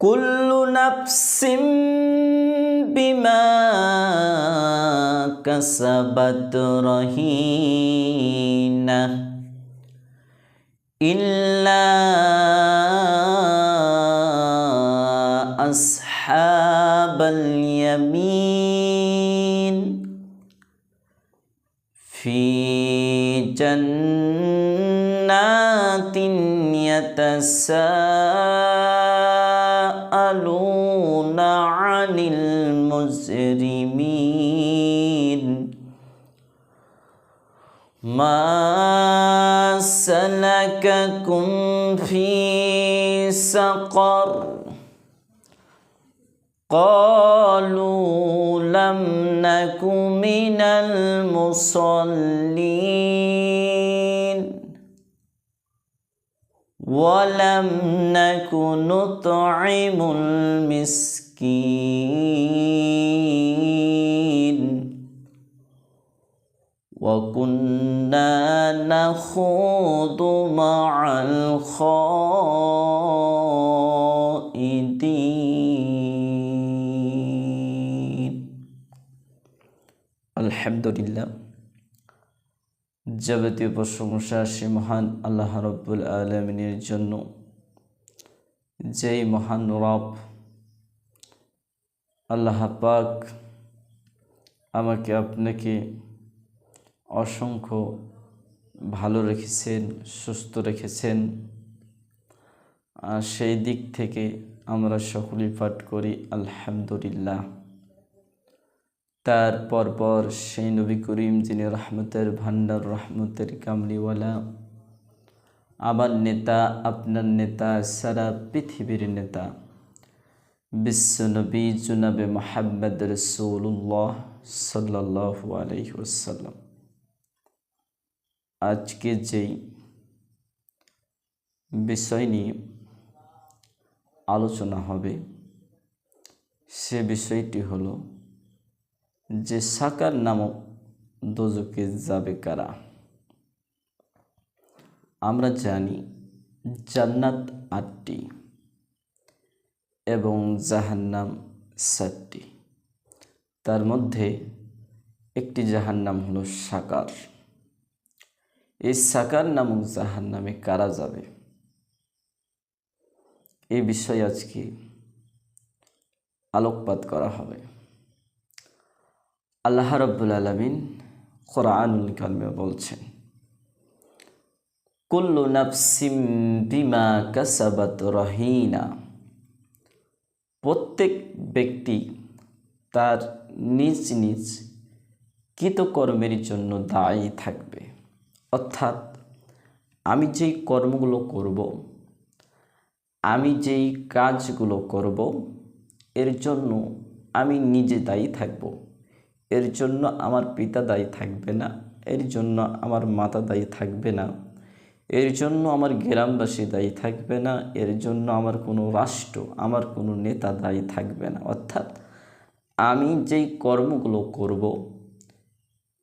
كل نفس بما كسبت رهينة إلا أصحاب اليمين في جنات يتساءلون عن المجرمين. ما سلككم في سقر. قالوا لم نك من المصلين. ولم نك نطعم المسكين. وكنا نخوض مع الخائدين الحمد لله যাবতীয় প্রশংসা সে মহান আল্লাহ রব্বুল আলমিনের জন্য যেই মহান রব আল্লাহ পাক আমাকে আপনাকে অসংখ্য ভালো রেখেছেন, সুস্থ রেখেছেন। আর সেই দিক থেকে আমরা সকলেই পাঠ করি, আলহামদুলিল্লাহ। তার পরপর সেই নবী করিম যিনি রহমতের ভান্ডার রহমতের কামলিওয়ালা, আমার নেতা, আপনার নেতা সারা পৃথিবীর নেতা। বিশ্বনবী জুনাবে মোহাম্মদ রসুল্লাহ সাল্লাহ আলহিউসাল্লাম আজকে যেই বিষয় নিয়ে আলোচনা হবে, সে বিষয়টি হলো যে সাকার নামক দোজকে যাবে কারা? আমরা জানি জান্নাত আটটি। এবং জাহান্নাম সাতটি। তার মধ্যে একটি জাহান্নাম হলো সাকার। এই সাকার নামক জাহান নামে কারা যাবে? এই বিষয়ে আজকে আলোকপাত করা হবে। আল্লাহ রব্বুল আলমিন কোরআনুল কালমে বলছেন, কুল্লু নাফসিম বিমা কাসাবাত রহিনা। প্রত্যেক ব্যক্তি তার নিজ নিজ কৃতকর্মের জন্য দায়ী থাকবে। অর্থাৎ আমি যেই কর্মগুলো করব, আমি যেই কাজগুলো করব, এর জন্য আমি নিজে দায়ী থাকব। এর জন্য আমার পিতা দায়ী থাকবে না, এর জন্য আমার মাতা দায়ী থাকবে না। এর জন্য আমার গ্রামবাসী দায়ী থাকবে না, এর জন্য আমার কোনো রাষ্ট্র, আমার কোনো নেতা দায়ী থাকবে না। অর্থাৎ আমি যেই কর্মগুলো করব,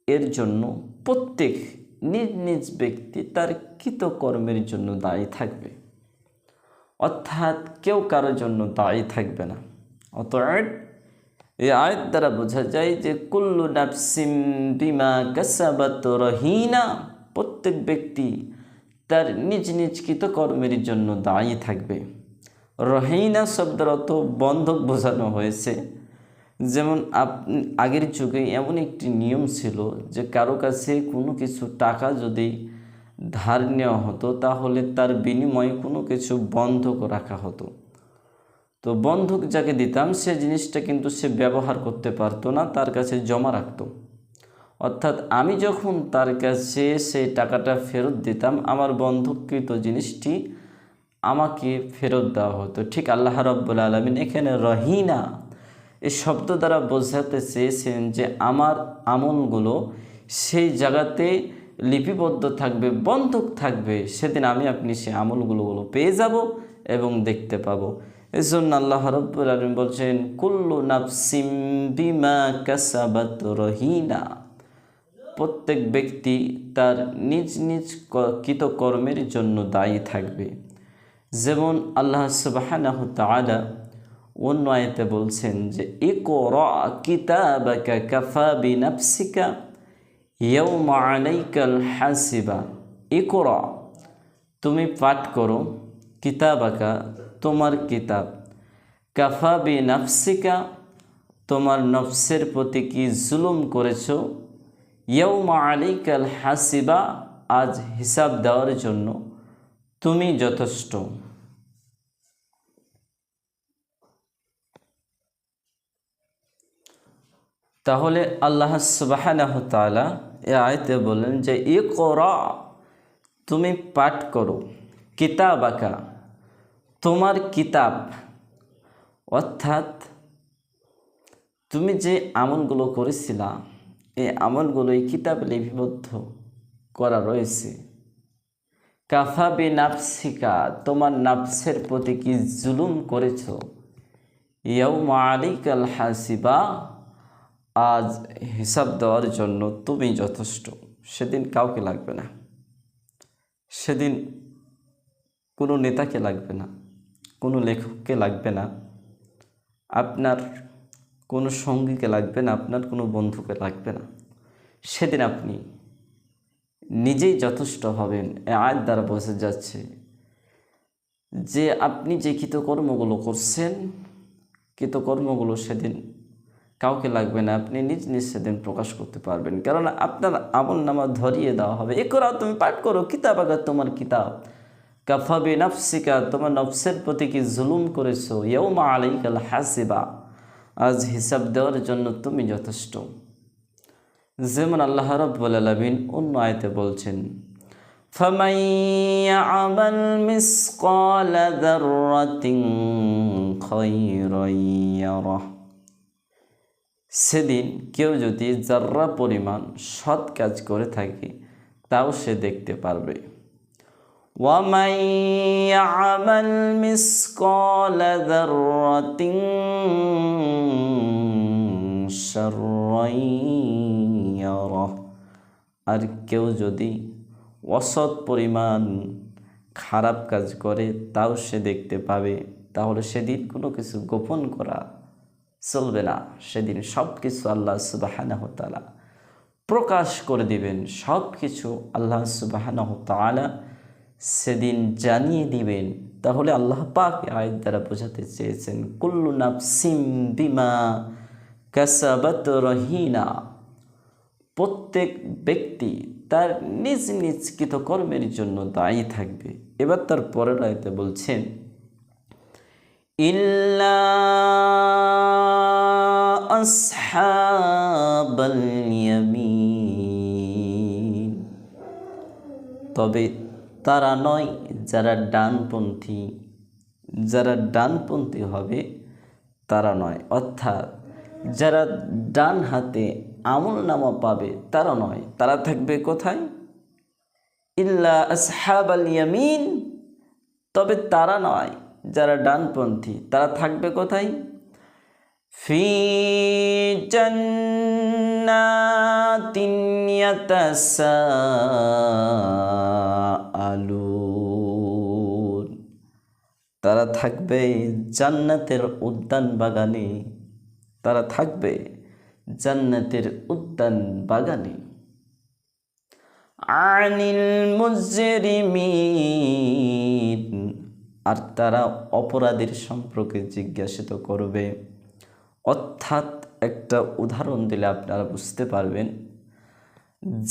এর জন্য প্রত্যেক নিজ নিজ ব্যক্তি তার কৃতকর্মের জন্য দায়ী থাকবে। অর্থাৎ কেউ কারোর জন্য দায়ী থাকবে না। অতএব এই আয়ের দ্বারা বোঝা যায় যে, কুল্লু নাফসিম বিমা কাসাবাত রহিনা, প্রত্যেক ব্যক্তি তার নিজ নিজ কৃতকর্মের জন্য দায়ী থাকবে। রহিনা শব্দের অর্থ বন্ধক বোঝানো হয়েছে। যেমন আপ আগের যুগে এমন একটি নিয়ম ছিল যে কারও কাছে কোনো কিছু টাকা যদি ধার নেওয়া হতো, তাহলে তার বিনিময়ে কোনো কিছু বন্ধক রাখা হতো। তো বন্ধক যাকে দিতাম, সে জিনিসটা কিন্তু সে ব্যবহার করতে পারতো না, তার কাছে জমা রাখতো। অর্থাৎ আমি যখন তার কাছে সেই টাকাটা ফেরত দিতাম, আমার বন্ধককৃত জিনিসটি আমাকে ফেরত দেওয়া হতো। ঠিক আল্লাহ রব্বুল আলমিন এখানে রহিনা এই শব্দ দ্বারা বোঝাতে চেয়েছেন যে আমার আমলগুলো সেই জায়গাতে লিপিবদ্ধ থাকবে, বন্ধক থাকবে, সেদিন আমি আপনি সেই আমলগুলোগুলো পেয়ে যাব এবং দেখতে পাবো। এই জন্য আল্লাহ রব্বুল আলম বলছেন, কুল্লু নাফসিম বিমা কাসাবাত রহিনা। প্রত্যেক ব্যক্তি তার নিজ নিজ কৃতকর্মের জন্য দায়ী থাকবে। যেমন আল্লাহ সুবাহানাহ তালা বলছেন যে, ইকরা কিতাবাকা কাফা বিনাফসিকা আলাইকাল হাসিবা। তুমি পাঠ করো, কিতাবাকা তোমার কিতাব। কাফা বিনাফসিকা, তোমার নফসের প্রতি কি জুলুম করেছ? ইয়াউমা আলাইকাল হাসিবা, আজ হিসাব দেওয়ার জন্য তুমি যথেষ্ট। তাহলে আল্লাহ সুবাহানাহ তাআলা এ আয়তে বলেন যে ই করা তুমি পাঠ করো কিতাব আঁকা তোমার কিতাব। অর্থাৎ তুমি যে আমলগুলো করেছিলা এই আমলগুলো এই কিতাবে লিপিবদ্ধ করা রয়েছে। কাফা বি নাফসিকা তোমার নাফসের প্রতি কি জুলুম করেছ? ইয়াউমা আলাইকাল হাসিবা, আজ হিসাব দেওয়ার জন্য তুমি যথেষ্ট। সেদিন কাউকে লাগবে না। সেদিন কোনো নেতাকে লাগবে না, কোনো লেখককে লাগবে না। আপনার কোনো সঙ্গীকে লাগবে না, আপনার কোনো বন্ধুকে লাগবে না। সেদিন আপনি নিজেই যথেষ্ট হবেন আয়ের দ্বারা বোঝা যাচ্ছে যে আপনি যে কৃতকর্মগুলো করছেন, কৃতকর্মগুলো সেদিন কাউকে লাগবে না, আপনি নিজ নিজ সেদিন প্রকাশ করতে পারবেন। কেননা আপনার আমল নামা ধরিয়ে দেওয়া হবে। এ করাও তুমি পাঠ করো, কিতাব আগার তোমার কিতাব। কাফাবি নফসিকা, তোমার নফসের প্রতি কি জুলুম করেছ? ইয়ৌমা আলাইকাল হাসিবা। আজ হিসাব দেওয়ার জন্য তুমি যথেষ্ট যেমন আল্লাহ রব্বুল আলমিন অন্য আয়তে বলছেন فمن يعمل مثقال ذرة خيرا يره সেদিন কেউ যদি যার্রা পরিমাণ সৎ কাজ করে থাকে তাও সে দেখতে পারবে ومن يعمل مثقال ذرة شرا يره আর কেউ যদি অসৎ পরিমাণ খারাপ কাজ করে তাও সে দেখতে পাবে তাহলে সেদিন কোনো কিছু গোপন করা চলবে না সেদিন সব কিছু আল্লাহ সুবাহানাহ তালা প্রকাশ করে দিবেন সব কিছু আল্লাহ সুবাহানাহ তালা সেদিন জানিয়ে দিবেন, তাহলে আল্লাহ পাক আয়ের দ্বারা বোঝাতে চেয়েছেন, কুল্লু নাফসিম বিমা কাসাবাত রহিনা। প্রত্যেক ব্যক্তি তার নিজ নিজ কৃতকর্মের জন্য দায়ী থাকবে। এবার তার পরের আয়তে বলছেন, ইল্লা আসহাবাল ইয়ামিন। তবে তারা নয়, যারা ডানপন্থী যারা ডানপন্থী হবে, তারা নয়। অর্থাৎ যারা ডান হাতে আমল নামা পাবে, তারা নয়। তারা থাকবে কোথায়? ইল্লা আসহাব আল ইয়ামিন। তবে তারা নয়, যারা ডানপন্থী, তারা থাকবে কোথায়? ফি জান্নাতিন ইয়াতাসাআলুন তারা থাকবে জান্নাতের উদ্যান বাগানে। তারা থাকবে জান্নাতের উদ্যান বাগানে। আনিল মুজরিমিন। আর তারা অপরাধীর সম্পর্কে জিজ্ঞাসিত করবে। অর্থাৎ একটা উদাহরণ দিলে আপনারা বুঝতে পারবেন।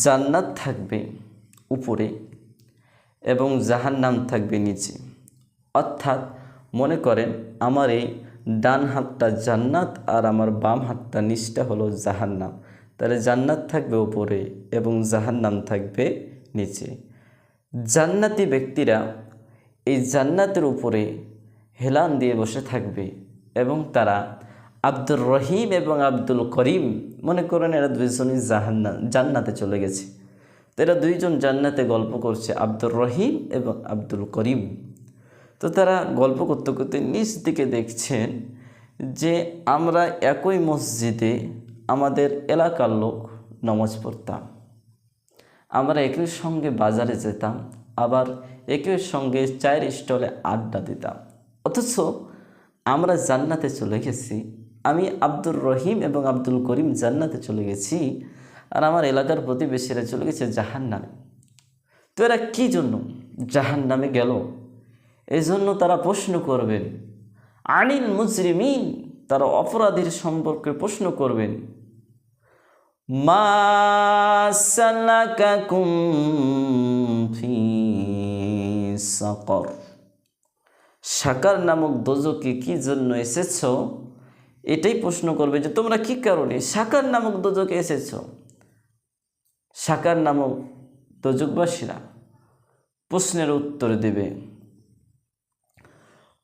জান্নাত থাকবে উপরে এবং জাহান্নাম থাকবে নিচে। অর্থাৎ মনে করেন, আমার এই ডান হাতটা জান্নাত আর আমার বাম হাতটা নিচটা হলো জাহান্নাম। তাহলে জান্নাত থাকবে উপরে এবং জাহান্নাম থাকবে নিচে। জান্নাতি ব্যক্তিরা এই জান্নাতের উপরে হেলান দিয়ে বসে থাকবে এবং তারা আব্দুর রহিম এবং আব্দুল করিম, মনে করেন এরা দুইজনই জাহান্না জান্নাতে চলে গেছে। তো এরা দুইজন জান্নাতে গল্প করছে আব্দুর রহিম এবং আব্দুল করিম। তো তারা গল্প করতে করতে নিজ দিকে দেখছেন যে আমরা একই মসজিদে আমাদের এলাকার লোক নমাজ পড়তাম। আমরা একই সঙ্গে বাজারে যেতাম, আবার একই সঙ্গে চায়ের স্টলে আড্ডা দিতাম। অথচ আমরা জান্নাতে চলে গেছি, আমি আব্দুর রহিম এবং আব্দুল করিম জান্নাতে চলে গেছি আর আমার এলাকার প্রতিবেশীরা চলে গেছে জাহান নামে তো এরা কী জন্য জাহান নামে গেল? এই জন্য তারা প্রশ্ন করবেন। আনিল মুজরিমিন তারা অপরাধীর সম্পর্কে প্রশ্ন করবেন। সাকর। সাকার নামক দোজকে কি জন্য এসেছ? এটাই প্রশ্ন করবে যে তোমরা কি কারণে সাকার নামক দোজকে এসেছ? সাকার নামক দোজকবাসীরা প্রশ্নের উত্তর দেবে।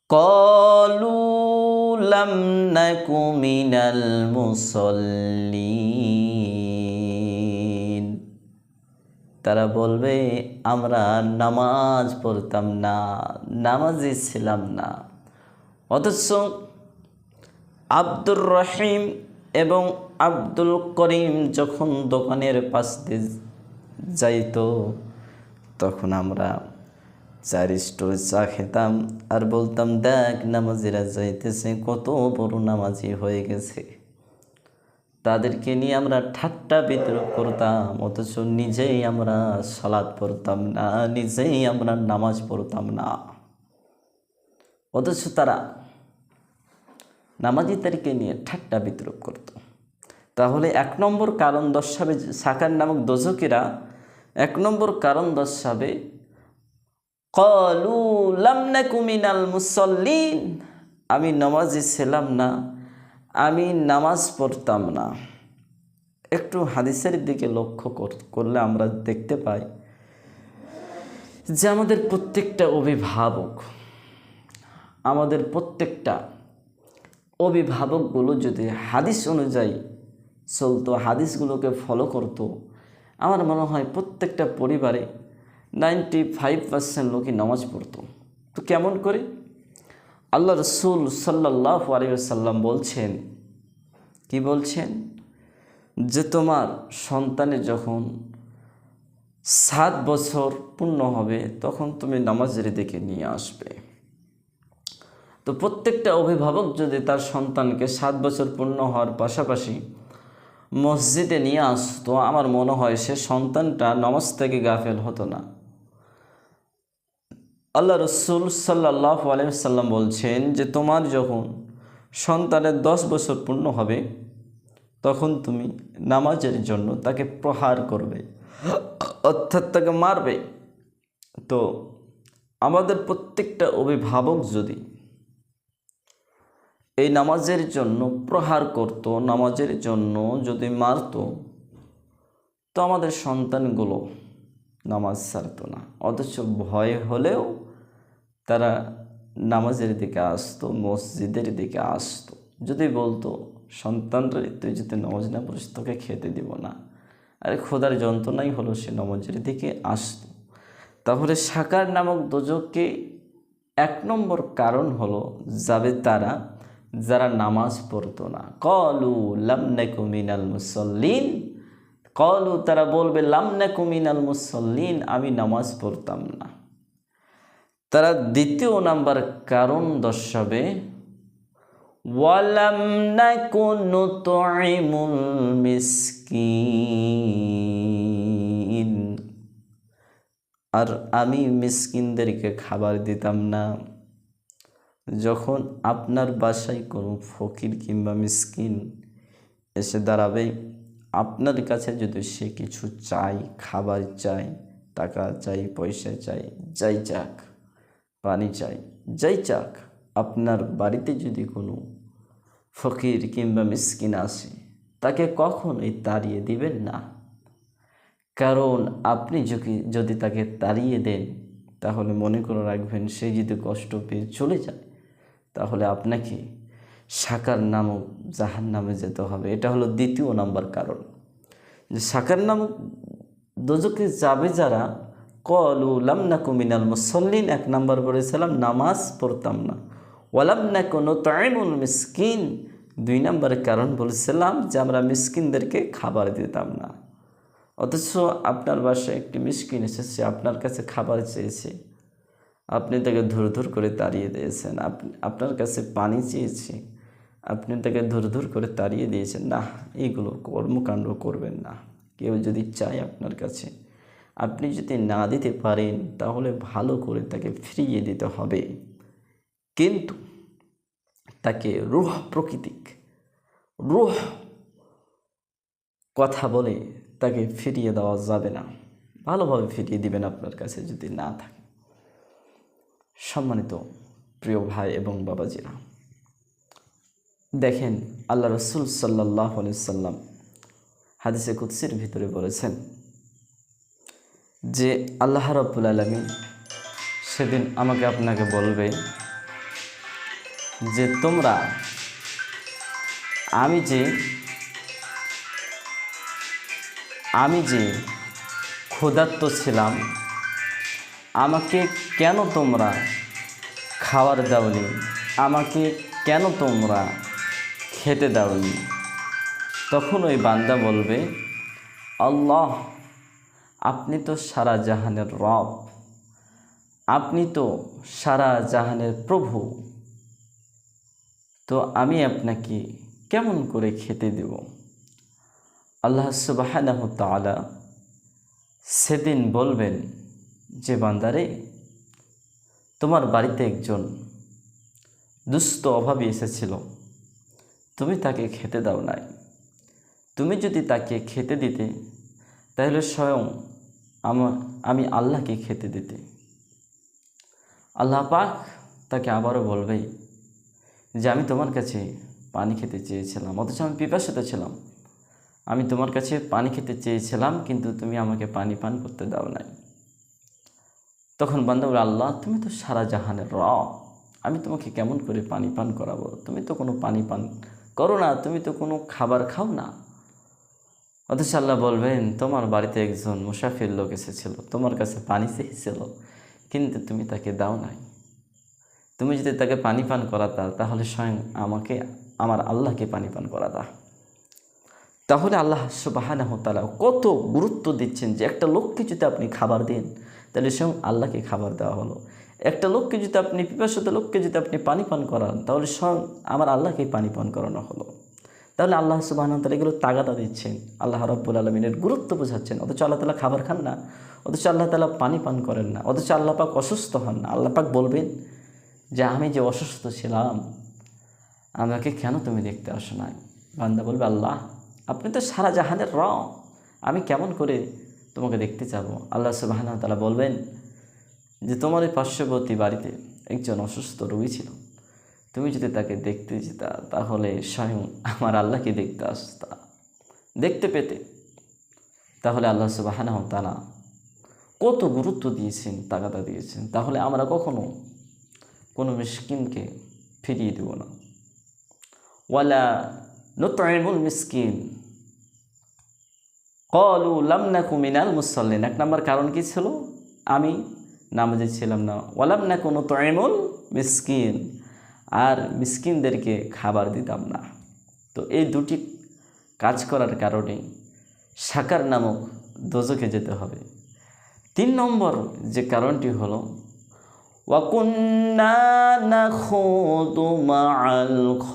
কলু লাম নাকু মিনাল মুসল্লিন। তারা বলবে, আমরা নামাজ পড়তাম না, নামাজি ছিলাম না। অথচ আব্দুর রহিম এবং আব্দুল করিম যখন দোকানের পাশ দিয়ে যাইত, তখন আমরা চার স্টোর চা খেতাম আর বলতাম, দেখ, নামাজিরা যাইতেছে, কত বড় নামাজি হয়ে গেছে। তাদেরকে নিয়ে আমরা ঠাট্টা বিদ্রোহ করতাম, অথচ নিজেই আমরা সালাদ পড়তাম না, নিজেই আমরা নামাজ পড়তাম না। অথচ তারা নামাজিদেরকে নিয়ে ঠাট্টা বিদ্রোহ করত। তাহলে এক নম্বর কারণ দর্শাবে সাকার নামক দোজকেরা এক নম্বর কারণ দর্শাবে, কলু লামনাকু মিনাল মুসল্লিন আমি নামাজি ছিলাম না, আমি নামাজ পড়তাম না। একটু হাদিসের দিকে লক্ষ্য কর- করলে আমরা দেখতে পাই যে আমাদের প্রত্যেকটা অভিভাবক, আমাদের প্রত্যেকটা অভিভাবকগুলো যদি হাদিস অনুযায়ী চলতো, হাদিসগুলোকে ফলো করতো, আমার মনে হয় প্রত্যেকটা পরিবারে নাইনটি ফাইভ পার্সেন্ট লোকই নামাজ পড়তো। তো কেমন করে? আল্লাহ রসুল সাল্লাহ আলিয়াল্লাম বলছেন, কি বলছেন? যে তোমার সন্তানের যখন সাত বছর পূর্ণ হবে, তখন তুমি নামাজের দিকে নিয়ে আসবে। তো প্রত্যেকটা অভিভাবক যদি তার সন্তানকে সাত বছর পূর্ণ হওয়ার পাশাপাশি মসজিদে নিয়ে আসতো, আমার মনে হয় সে সন্তানটা নামাজ থেকে গাফেল হতো না। আল্লাহ রসুল সাল্লাহ আলাইসাল্লাম বলছেন যে, তোমার যখন সন্তানের দশ বছর পূর্ণ হবে, তখন তুমি নামাজের জন্য তাকে প্রহার করবে, অর্থাৎ তাকে মারবে। তো আমাদের প্রত্যেকটা অভিভাবক যদি এই নামাজের জন্য প্রহার করত, নামাজের জন্য যদি মারত, তো আমাদের সন্তানগুলো নামাজ ছাড়তো না। অথচ ভয় হলেও তারা নামাজের দিকে আসতো, মসজিদের দিকে আসতো। যদি বলতো, সন্তানরা তুই যদি নামাজ না পড়িস, তোকে খেতে দিব না। আরে খোদার যন্ত্রণাই হলো সে নামাজের দিকে আসতো। তাহলে সাকার নামক দোজককে এক নম্বর কারণ হলো যাবে তারা যারা নামাজ পড়তো না। কলু লামনাকু মিনাল মুসল্লিন। কলু তারা বলবে লামনাকু মিনাল মুসল্লিন, আমি নামাজ পড়তাম না। তারা দ্বিতীয় নাম্বার কারণ দর্শাবে, ওয়ালাম নাকুন তুইমুল মিসকিন। আর আমি মিসকিনদেরকে খাবার দিতাম না। যখন আপনার বাসায় কোনো ফকির কিংবা মিসকিন এসে দাঁড়াবে, আপনার কাছে যদি সে কিছু চাই খাবার চাই টাকা চাই, পয়সা চাই, যাই চাক, পানি চাই, যাই চাক, আপনার বাড়িতে যদি কোনো ফকির কিংবা মিসকিন আসে, তাকে কখনোই তাড়িয়ে দিবেন না। কারণ আপনি যদি যদি তাকে তাড়িয়ে দেন, তাহলে মনে করে রাখবেন সে যদি কষ্ট পেয়ে চলে যায়। তাহলে আপনাকে সাকার নামক জাহান নামে যেতে হবে। এটা হলো দ্বিতীয় নাম্বার কারণ। যে সাকার নামক দোজকে যাবে যারা, কলু লামনাকু মিনাল মুসল্লিন, এক নাম্বার বলেছিলাম, নামাজ পড়তাম না। ওয়ালাম না কোনো তাইমুল মিসকিন, দুই নম্বরের কারণ বলেছিলাম যে আমরা মিসকিনদেরকে খাবার দিতাম না। অথচ আপনার বাসায় একটি মিসকিন এসেছে, আপনার কাছে খাবার চেয়েছে। আপনি তাকে ধুর ধুর করে তাড়িয়ে দিয়েছেন। আপনি আপনার কাছে পানি চেয়েছি। আপনি তাকে ধুর ধুর করে তাড়িয়ে দিয়েছেন। না এইগুলো কর্মকাণ্ড করবেন না। কেউ যদি চায় আপনার কাছে, আপনি যদি না দিতে পারেন, তাহলে ভালো করে তাকে ফিরিয়ে দিতে হবে। কিন্তু তাকে রুহ প্রকৃতিক, রুহ কথা বলে তাকে ফিরিয়ে দেওয়া যাবে না। ভালোভাবে ফিরিয়ে দিবেন আপনার কাছে যদি না থাকে। সম্মানিত প্রিয় ভাই এবং বাবাজিরা। দেখেন, আল্লাহ রসুল সাল্লাহ সাল্লাম হাদিসে কুৎসির ভিতরে বলেছেন যে, আল্লাহ রব্বুল আলমী সেদিন আমাকে আপনাকে বলবে যে, তোমরা, আমি যে আমি যে ক্ষুধার্ত ছিলাম আমাকে কেন তোমরা খাবার দাওনি? আমাকে কেন তোমরা খেতে দাওনি? তখন ওই বান্দা বলবে, আল্লাহ, আপনি তো সারা জাহানের রব। আপনি তো সারা জাহানের প্রভু। তো আমি আপনাকে কেমন করে খেতে দেব? আল্লাহ সুবাহ সেদিন বলবেন যে বান্দারে, তোমার বাড়িতে একজন দুস্থ অভাবী এসেছিল, তুমি তাকে খেতে দাও নাই। তুমি যদি তাকে খেতে দিতে, তাহলে স্বয়ং আমার আমি আল্লাহকে খেতে দিতে। আল্লাহ পাক তাকে আবারও বলবে যে, আমি তোমার কাছে পানি খেতে চেয়েছিলাম, অথচ আমি পিপাসিত ছিলাম। আমি তোমার কাছে পানি খেতে চেয়েছিলাম, কিন্তু তুমি আমাকে পানি পান করতে দাও নাই। তখন বান্দা বলে, আল্লাহ, তুমি তো সারা জাহানের র আমি তোমাকে কেমন করে পানি পান করাবো? তুমি তো কোনো পানি পান করো না, তুমি তো কোনো খাবার খাও না। অথচ আল্লাহ বলবেন, তোমার বাড়িতে একজন মুসাফির লোক এসেছিল, তোমার কাছে পানি চেয়েছিল, কিন্তু তুমি তাকে দাও নাই। তুমি যদি তাকে পানি পান করাতা, তাহলে স্বয়ং আমাকে, আমার আল্লাহকে পানি পান করাতা। তাহলে আল্লাহ সুবাহানাহ তালা কত গুরুত্ব দিচ্ছেন যে একটা লোককে যদি আপনি খাবার দেন তাহলে স্বয়ং আল্লাহকে খাবার দেওয়া হলো। একটা লোককে যদি আপনি, পিপাসিত লোককে যদি আপনি পানি পান করান, তাহলে স্বয়ং আমার আল্লাহকেই পানি পান করানো হলো। তাহলে আল্লাহ সুবাহ তালা এগুলো তাগাদা দিচ্ছেন। আল্লাহ রব্বুল আলমিনের গুরুত্ব বোঝাচ্ছেন। অথচ আল্লাহ তালা খাবার খান না। অথচ আল্লাহ তালা পানি পান করেন না। অথচ আল্লাহ পাক অসুস্থ হন না। আল্লাহ পাক বলবেন যে, আমি যে অসুস্থ ছিলাম, আমাকে কেন তুমি দেখতে আসো নাই? বান্দা বলবে, আল্লাহ, আপনি তো সারা জাহানের র আমি কেমন করে তোমাকে দেখতে যাব। আল্লাহ সুবাহান তালা বলবেন যে, তোমার এই পার্শ্ববর্তী বাড়িতে একজন অসুস্থ রোগী ছিল। তুমি যদি তাকে দেখতে যেতা, তাহলে স্বয়ং আমার আল্লাহকে দেখতে আসতা। দেখতে পেতে। তাহলে আল্লাহ সুবাহান তালা কত গুরুত্ব দিয়েছেন, তাগাদা দিয়েছেন। তাহলে আমরা কখনো কোনো মিসকিনকে ফিরিয়ে দেব না। ওয়ালা নুতআইমুল মিসকিন। কলু না কুমিনাল মুসল্লিন। এক নম্বর কারণ কি ছিল? আমি নামাজে ছিলাম না। ওলাম না কোনো তয়মুল মিসকিন। আর মিসকিনদেরকে খাবার দিতাম না। তো এই দুটি কাজ করার কারণে সাকার নামক দোজকে যেতে হবে। তিন নম্বর যে কারণটি হলো ওয়াকুন্না না খো তোমাল খ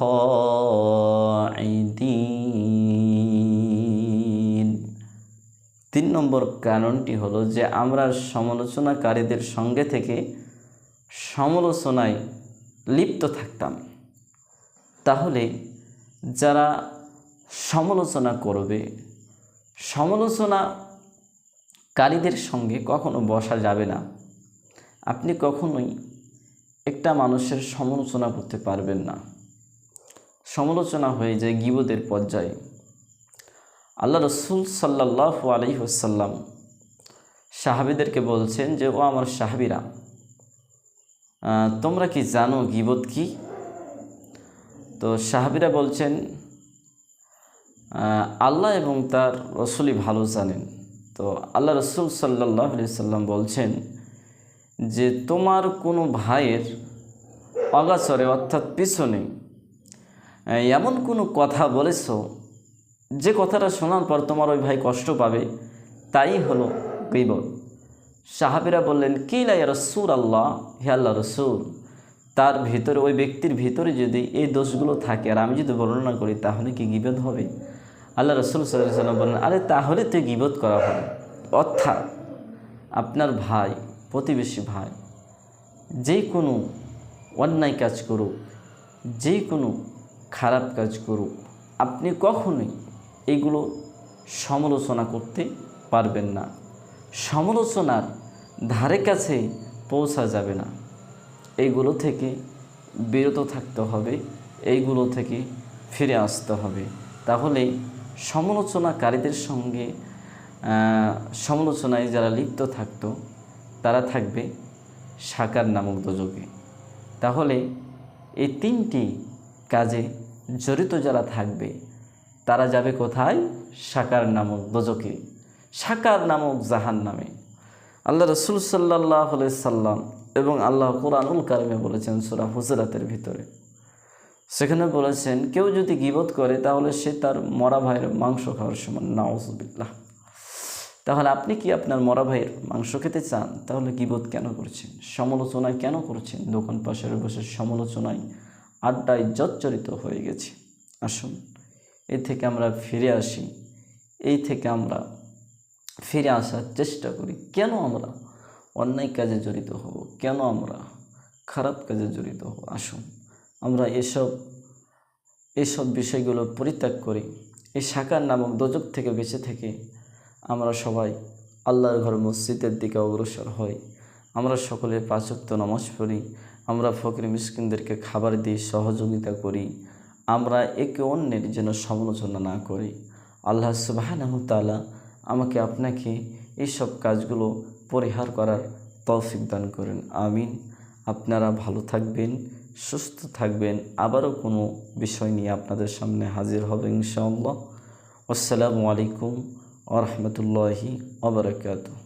তিন নম্বর কারণটি হলো যে আমরা সমালোচনাকারীদের সঙ্গে থেকে সমালোচনায় লিপ্ত থাকতাম। তাহলে যারা সমালোচনা করবে, সমালোচনাকারীদের সঙ্গে কখনো বসা যাবে না। আপনি কখনোই একটা মানুষের সমালোচনা করতে পারবেন না। সমালোচনা হয়ে যায় গিবদের পর্যায়ে। আল্লাহ রসুল সাল্লাহ আলহিহসাল্লাম সাহাবিদেরকে বলছেন যে, ও আমার সাহাবিরা তোমরা কি জানো গিবত কি? তো সাহাবিরা বলছেন আল্লাহ এবং তার রসুলই ভালো জানেন। তো আল্লাহ রসুল সাল্লাহ আলি সাল্লাম বলছেন যে, তোমার কোনো ভাইয়ের অগাচরে অর্থাৎ পিছনে এমন কোনো কথা বলেছ যে কথাটা শোনার পর তোমার ওই ভাই কষ্ট পাবে, তাই হলো গিবত। সাহাবিরা বললেন কি লাই রসুর আল্লাহ হে আল্লাহ রসুল, তার ভিতরে, ওই ব্যক্তির ভিতরে যদি এই দোষগুলো থাকে আর আমি যদি বর্ণনা করি, তাহলে কি গিবত হবে? আল্লাহ রসুল সাল্লাম বললেন, আরে তাহলে তো গিবত করা হবে। অর্থাৎ আপনার ভাই, প্রতিবেশী ভাই, যে কোনো অন্যায় কাজ করুক, যে কোনো খারাপ কাজ করুক, আপনি কখনোই এগুলো সমালোচনা করতে পারবেন না। সমালোচনার ধারে কাছে পৌঁছা যাবে না। এইগুলো থেকে বিরত থাকতে হবে, এইগুলো থেকে ফিরে আসতে হবে। তাহলে সমালোচনাকারীদের সঙ্গে সমালোচনায় যারা লিপ্ত থাকত, তারা থাকবে সাকার নামক দোজকে তাহলে এই তিনটি কাজে জড়িত যারা থাকবে তারা যাবে কোথায়? সাকার নামক দোজকে সাকার নামক জাহান নামে আল্লাহ রসুল সাল্লাহ সাল্লাম এবং আল্লাহ কোরআনুল কারিমে বলেছেন সুরা হুজরাতের ভিতরে। সেখানে বলেছেন, কেউ যদি গিবত করে, তাহলে সে তার মরা ভাইয়ের মাংস খাওয়ার সমান নাউজবিল্লাহ। তাহলে আপনি কি আপনার মরা ভাইয়ের মাংস খেতে চান? তাহলে গিবত কেন করছেন? সমালোচনায় কেন করছেন? দোকান পাশের বসে সমালোচনায় আড্ডায় জর্জরিত হয়ে গেছে। আসুন। এই থেকে আমরা ফিরে আসি। এই থেকে আমরা ফিরে আসার চেষ্টা করি, কেন আমরা অন্যায় কাজে জড়িত হব? কেন আমরা খারাপ কাজে জড়িত হব? আসুন, আমরা এসব এসব বিষয়গুলো পরিত্যাগ করি। এই সাকার নামক দোজক থেকে বেঁচে থেকে আমরা সবাই আল্লাহর ঘর মসজিদের দিকে অগ্রসর হই। আমরা সকলে পাঁচক্ত নামাজ পড়ি। আমরা ফকির মিসকিনদেরকে খাবার দিয়ে সহযোগিতা করি। আমরা একে অন্যের যেন সমালোচনা না করি। আল্লাহ সুবাহ তাআলা আমাকে আপনাকে এইসব কাজগুলো পরিহার করার তৌফিক দান করেন। আমিন। আপনারা ভালো থাকবেন, সুস্থ থাকবেন। আবারও কোনো বিষয় নিয়ে আপনাদের সামনে হাজির হবে ইনশাআল্লাহ। আসসালামু আলাইকুম ওরহমতুল্লাহি ওবরাকাতু